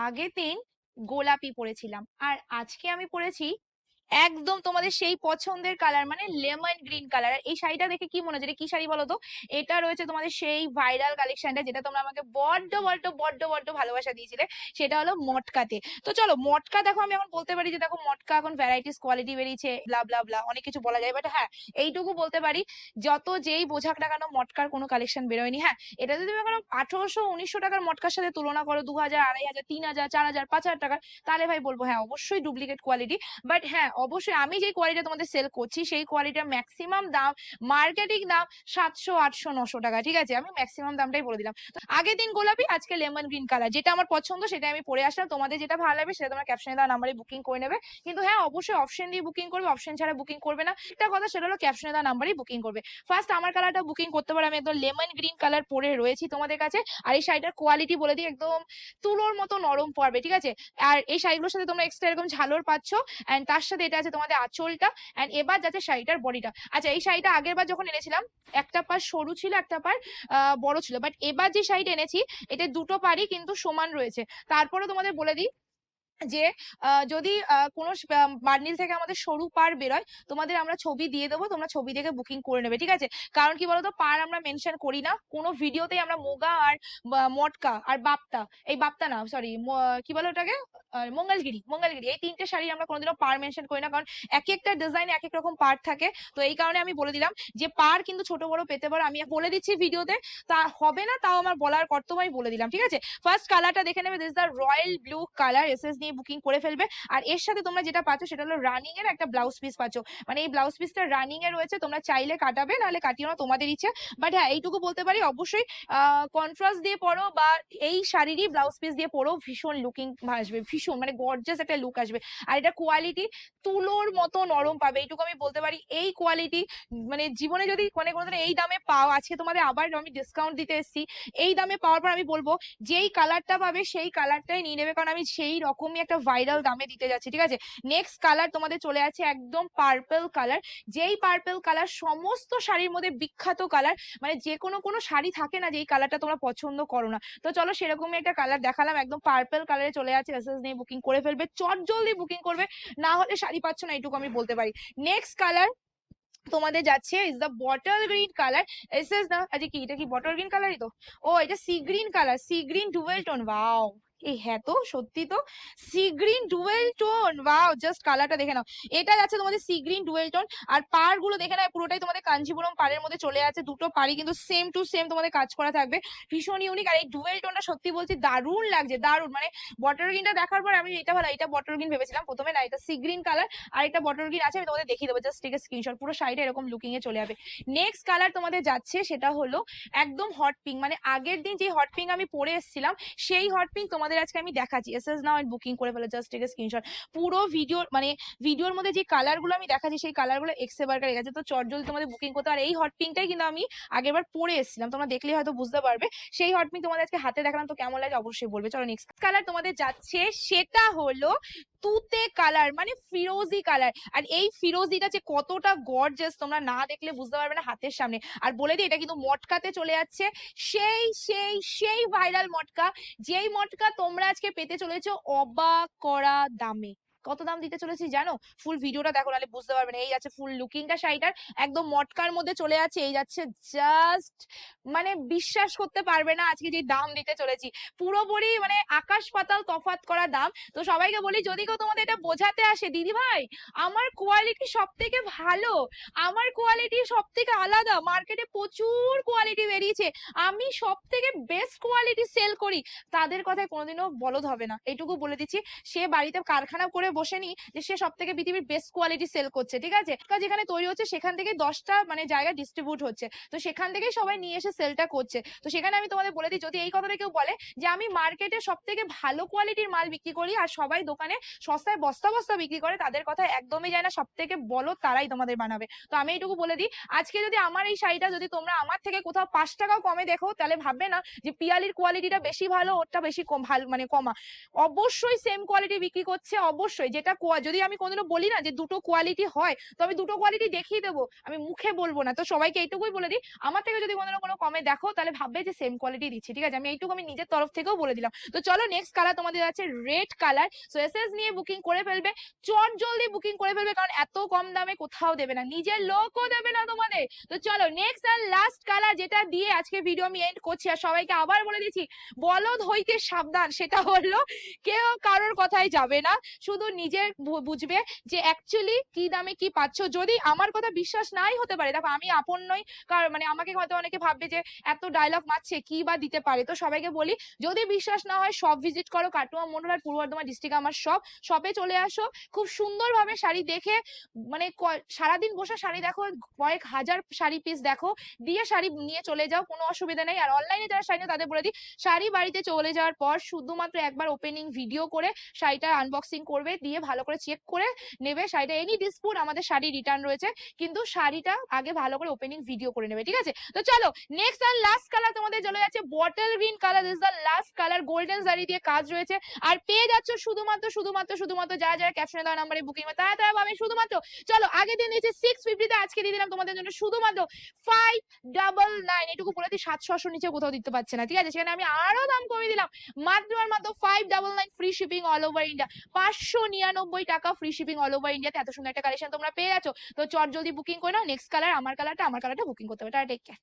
আগের দিন গোলাপি পরেছিলাম। আর আজকে আমি পরেছি একদম তোমাদের সেই পছন্দের কালার মানে লেমন গ্রিন কালার এই শাড়িটা দেখে কি মনে হচ্ছে? কি শাড়ি বলো তো এটা রয়েছে তোমাদের সেই ভাইরাল কালেকশনটা যেটা তোমরা আমাকে বড্ড বড্ড বড্ড বড্ড ভালোবাসা দিয়েছিলে। সেটা হলো মটকাতে। তো চলো, মটকা দেখো, আমি এখন বলতে পারি যে দেখো, মটকা এখন ভ্যারাইটিস কোয়ালিটি বেরিয়েছে ব্লা ব্লা ব্লা অনেক কিছু বলা যায়। বাট হ্যাঁ এইটুকু বলতে পারি, যত যেই বোঝাক না কেন, মটকার কোনো কালেকশন বেরোয়নি। হ্যাঁ এটা যদি তুমি এখন আঠারোশো, উনিশশো টাকার মটকার সাথে তুলনা করো দু হাজার আড়াই হাজার, তিন হাজার, চার হাজার, পাঁচ হাজার টাকার, তাহলে ভাই বলব হ্যাঁ অবশ্যই ডুপ্লিকেট কোয়ালিটি বাট হ্যাঁ অবশ্যই আমি যে কোয়ালিটি তোমাদের সেল করছি, সেই কোয়ালিটির ম্যাক্সিমাম দাম মার্কেটিং দাম সাতশো, আটশো, নশো টাকা, ঠিক আছে? আমি ম্যাক্সিমাম দামটাই বলে দিলাম। তো আগের দিন গোলাপি, আজকে লেমন গ্রিন কালার যেটা আমার পছন্দ সেটা আমি পরে আসলাম। তোমাদের যেটা ভালো লাগবে, সেটা তোমার ক্যাপশনে দেওয়া নাম্বারে বুকিং করে নেবে। কিন্তু হ্যাঁ অবশ্যই অপশন দিয়ে বুকিং করবে অপশন ছাড়া বুকিং করবে না। একটা কথা, সেটা হলো ক্যাপশনে দেওয়া নাম্বারেই বুকিং করবে। ফার্স্ট আমার কালারটা বুকিং করতে পারো। আমি একদম লেমন গ্রিন কালার পরে রয়েছি তোমাদের কাছে। আর এই শাড়িটার কোয়ালিটি বলে দিই, একদম তুলোর মতো নরম পড়বে ঠিক আছে? আর এই শাড়িগুলোর সাথে তোমরা এক্সট্রা এরকম ঝালর পাচ্ছ। অ্যান্ড তার সাথে এটা আছে তোমাদের আঁচলটা অ্যান্ড এবার যাচ্ছে শাড়িটার বডিটা। আচ্ছা এই শাড়িটা আগের বার যখন এনেছিলাম, একটা পার সরু ছিল, একটা পার বড় ছিল বাট এবার যে শাড়িটা এনেছি এটা দুটো পারই কিন্তু সমান রয়েছে। তারপরে তোমাদের বলে দিই যে যদি কোনো বার্নিল থেকে আমাদের সরু পার বেরোয়, তোমাদের আমরা ছবি দিয়ে দেবো, তোমরা ছবি দেখে বুকিং করে নেবে, ঠিক আছে? কারণ কি বলতো, পার আমরা মেনশন করি না, কোনো ভিডিওতেই আমরা মোগা আর মটকা আর বাপ্তা, এই বাপ্তা না সরি কি বলে ওটাকে? মঙ্গলগিরি মঙ্গলগিরি, এই তিনটে শাড়ি আমরা কোনোদিনও পার মেনশন করি না, কারণ এক একটা ডিজাইনে এক এক রকম পার থাকে, তো এই কারণে আমি বলে দিলাম যে, পার কিন্তু ছোট বড় পেতে পারো, আমি বলে দিচ্ছি ভিডিওতে, তা হবে না, তাও আমার বলার কর্তব্য আমি বলে দিলাম, ঠিক আছে? ফার্স্ট কালারটা দেখে নেবে this the royal blue colour SS নিয়ে বুকিং করে ফেলবে। আর এর সাথে তোমরা যেটা পাচ্ছ সেটা হলো রানিং এর একটা ব্লাউজ পিস পাচ্ছ। মানে এই ব্লাউজ পিসটা রানিং এ রয়েছে, তোমরা চাইলে কাটাবে, নাহলে কাটিও না, তোমাদের ইচ্ছে। বাট হ্যাঁ এইটুকু বলতে পারি, অবশ্যই কন্ট্রাস্ট দিয়ে পরো বা এই শাড়িরই ব্লাউজ পিস দিয়ে পরো, ভীষণ লুকিং আসবে, ভীষণ মানে গর্জাস একটা লুক আসবে। আর এটা কোয়ালিটি তুলোর মতো নরম পাবে, এইটুকু আমি বলতে পারি। এই কোয়ালিটি মানে জীবনে যদি মানে কোনোদিন এই দামে পাও, আজকে তোমাদের আবার আমি ডিসকাউন্ট দিতে এসেছি, এই দামে পাওয়ার পর আমি বলব, যেই কালারটা পাবে, সেই কালারটাই নিয়ে নেবে। কারণ আমি সেই রকমই একটা ভাইরাল দামে দিতে যাচ্ছি, ঠিক আছে? নেক্সট কালার তোমাদের চলে আছে একদম পার্পল কালার যেই পার্পল কালার সমস্ত শাড়ির মধ্যে বিখ্যাত কালার মানে যে কোনো কোনো শাড়ি থাকে না যেই কালারটা তোমরা পছন্দ করো না। তো চলো সেরকমই একটা কালার দেখালাম, একদম পার্পল কালারে চলে আছে এসএস নিয়ে বুকিং করে ফেলবে চট জলদি বুকিং করবে, না হলে শাড়ি পাচ্ছ না এইটুকু আমি বলতে পারি। নেক্সট কালার তোমাদের যাচ্ছে is the bottle green colour S S না আচ্ছা কি, এটা কি বটল গ্রিন কালারই তো? ও, এটা sea green colour sea green dual tone wow এই হ্যাঁ তো, সত্যি তো? Sea green dual tone, wow, just কালারটা দেখে নাও। এটা যাচ্ছে তোমাদের সি গ্রিন ডুয়েল টোন, আর পারগুলো দেখে নাও, পুরোটাই তোমাদের কাঞ্জিপুরম পাড়ের মধ্যে চলে আছে, দুটো পাড়ি কিন্তু সেম টু সেম তোমাদের কাজ করা থাকবে। ভীষণ ইউনিক আর এই ডুয়েল টোনটা সত্যি বলছি দারুণ লাগছে, দারুণ। মানে বটল গ্রিনটা দেখার পর আমি এটা ভালো, এটা বটল গ্রিন ভেবেছিলাম প্রথমে, না, এটা সি গ্রিন কালার, আর একটা বটল গ্রিন আছে, আমি তোমাদের দেখিয়ে দেবো, জাস্ট টেক স্ক্রিনশট পুরো শাড়িটা এরকম লুকিং এ চলে যাবে। নেক্সট কালার তোমাদের যাচ্ছে, সেটা হলো একদম হট পিঙ্ক মানে আগের দিন যে হট পিঙ্ক আমি পরে এসেছিলাম, সেই হট পিঙ্ক তোমাদের আজকে আমি দেখাচ্ছি। এস এস নাও বুকিং করে ফেলো জাস্ট টেক স্ক্রিনশট পুরো ভিডিও মানে ভিডিওর মধ্যে যে কালারগুলো আমি দেখাচ্ছি, সেই কালারগুলো এক্সে বার্গার গেছে। তো চট চটজল তোমাদের বুকিং করতে আর এই হট পিঙ্কটাই কিন্তু আমি আগের বার পরে এসেছিলাম। তোমরা দেখলেই হয়তো বুঝতে পারবে। সেই হট পিঙ্ক তোমাদের আজকে হাতে দেখালাম। তো কেমন লাগে অবশ্যই বলবে। চলো নেক্সট কালার তোমাদের যাচ্ছে, সেটা হলো তুতে কালার মানে ফিরোজি কালার আর এই ফিরোজিটা যে কতটা গর্জাস তোমরা না দেখলে বুঝতে পারবে না হাতের সামনে। আর বলে দিই, এটা কিন্তু মটকাতে চলে যাচ্ছে। সেই সেই সেই ভাইরাল মটকা, যেই মটকা তোমরা আজকে পেতে চলেছো অবাক করা দামে। কত দাম দিতে চলেছি জানো? ফুল ভিডিওটা দেখো, নাহলে বুঝতে পারবে না। এই যাচ্ছে ফুল লুকিংটা শাড়িটার একদম মটকার মধ্যে চলে যাচ্ছে। এই যাচ্ছে জাস্ট মানে বিশ্বাস করতে পারবে না আজকে যে দাম দিতে চলেছি। পুরোপুরি মানে আকাশ পাতাল তফাৎ করা দাম। তো সবাইকে বলি, যদি কেউ তোমাদের এটা বোঝাতে আসে, দিদি ভাই, আমার কোয়ালিটি সব থেকে ভালো। আমার কোয়ালিটি সব থেকে আলাদা মার্কেটে প্রচুর কোয়ালিটি বেরিয়েছে। আমি সব থেকে বেস্ট কোয়ালিটি সেল করি। তাদের কথায় কোনোদিনও বলদ হবে না। এইটুকু বলে দিচ্ছি। সে বাড়িতে কারখানা করে বসেনি যে সে সব থেকে পৃথিবীর বেস্ট কোয়ালিটি সেল করছে, ঠিক আছে? কাজ যেখানে তৈরি হচ্ছে সেখান থেকে দশটা মানে জায়গা ডিস্ট্রিবিউট হচ্ছে। তো সেখান থেকেই সবাই নিয়ে এসে সেলটা করছে। তো সেখানে আমি তোমাদের বলে দিই, যদি এই কথাটা কেউ বলে যে আমি মার্কেটে সব থেকে ভালো কোয়ালিটির মাল বিক্রি করি আর সবাই দোকানে সস্তায় বস্তা বস্তা বিক্রি করে, তাদের কথা একদমই যায় না সব থেকে বলো তারাই তোমাদের বানাবে। তো আমি এইটুকু বলে দিই, আজকে যদি আমার এই শাড়িটা যদি তোমরা আমার থেকে কোথাও পাঁচ টাকাও কমে দেখো, তাহলে ভাববে না যে পিয়ালির কোয়ালিটিটা বেশি ভালো, ওরটা বেশি কম, ভালো মানে কমা। অবশ্যই সেম কোয়ালিটি বিক্রি করছে, অবশ্যই অবশ্যই যেটা কোয়া- যদি আমি কোনোদিনও বলি না যে দুটো কোয়ালিটি হয়, তো আমি দুটো কোয়ালিটি দেখিয়ে দেবো। আমি মুখে বলব না। তো সবাইকে এইটুকুই বলে দিই। আমার থেকে যদি কোনোদিনও কোনো কমে দেখো, তাহলে ভাববে যে সেম কোয়ালিটি দিচ্ছি। ঠিক আছে? আমি এইটুকু আমি নিজের তরফ থেকেও বলে দিলাম। তো চলো নেক্সট কালার তোমাদের আছে রেড কালার সো এসএস নিয়ে বুকিং করে ফেলবে। চট জলদি বুকিং করে ফেলবে, কারণ এত কম দামে কোথাও দেবে না। নিজের লোকও দেবে না তোমাদের। তো চলো নেক্সট আর লাস্ট কালার যেটা দিয়ে আজকে ভিডিও আমি এন্ড করছি, আর সবাইকে আবার বলে দিচ্ছি, বলদ হইতে সাবধান। সেটা হলো কেউ কারোর কথাই যাবে না। শুধু নিজের বু- বুঝবে যে অ্যাকচুয়ালি কি দামে কি পাচ্ছ। যদি আমার কথা বিশ্বাস নাই হতে পারে, দেখো আমি আপন নই মানে আমাকে হয়তো অনেকে ভাববে যে এত ডায়লগ মারছে, কি বা দিতে পারে? তো সবাইকে বলি, যদি বিশ্বাস না হয়, সব ভিজিট করো, কাটুয়া মন্ডল আর পূর্ব বর্ধমান ডিস্ট্রিক্ট আমার সব। শপে চলে আসো, খুব সুন্দরভাবে শাড়ি দেখে মানে সারাদিন বসে শাড়ি দেখো, কয়েক হাজার শাড়ি পিস দেখো, দিয়ে শাড়ি নিয়ে চলে যাও, কোনো অসুবিধা নেই। আর অনলাইনে যারা শাড়ি তাদের বলে দিই, শাড়ি বাড়িতে চলে যাওয়ার পর শুধুমাত্র একবার ওপেনিং ভিডিও করে শাড়িটা আনবক্সিং করবে। দিয়ে ভালো করে চেক করে নেবে শাড়িটা। এনি ডিসপুট আমাদের শাড়ি রিটার্ন রয়েছে, কিন্তু শাড়িটা আগে ভালো করে ওপেনিং ভিডিও করে নেবে, ঠিক আছে? তো চলো নেক্সট আর লাস্ট কালার তোমাদের চলে যাচ্ছে bottle green colour this the last colour golden zari দিয়ে কাজ রয়েছে। আর পেয়ে যাচ্ছ শুধুমাত্র শুধুমাত্র শুধুমাত্র যারা যারা ক্যাপশনে দেওয়া নাম্বারে বুকিং তারা তারা পাবে শুধুমাত্র। চলো আগে দিন দিয়েছে সিক্স ফিফটিতে আজকে দিয়ে দিলাম তোমাদের জন্য শুধুমাত্র ফাইভ ডাবল নাইন এটুকু বলে দিই সাতশো নিচে কোথাও দিতে পারছে না, ঠিক আছে? সেখানে আমি আরও দাম কমিয়ে দিলাম। মাত্র আর মাত্র five double nine free shipping all over India পাঁচশো নিরানব্বই টাকা ফ্রি শিপিং অল ওভার ইন্ডিয়াতে এত সুন্দর একটা কালেকশন তোমরা পেয়ে যাচ্ছ তো চট জলদি বুকিং করে নাও। নেক্সট কালার আমার কালারটা আমার কালারটা বুকিং করতে হবে। Tata take care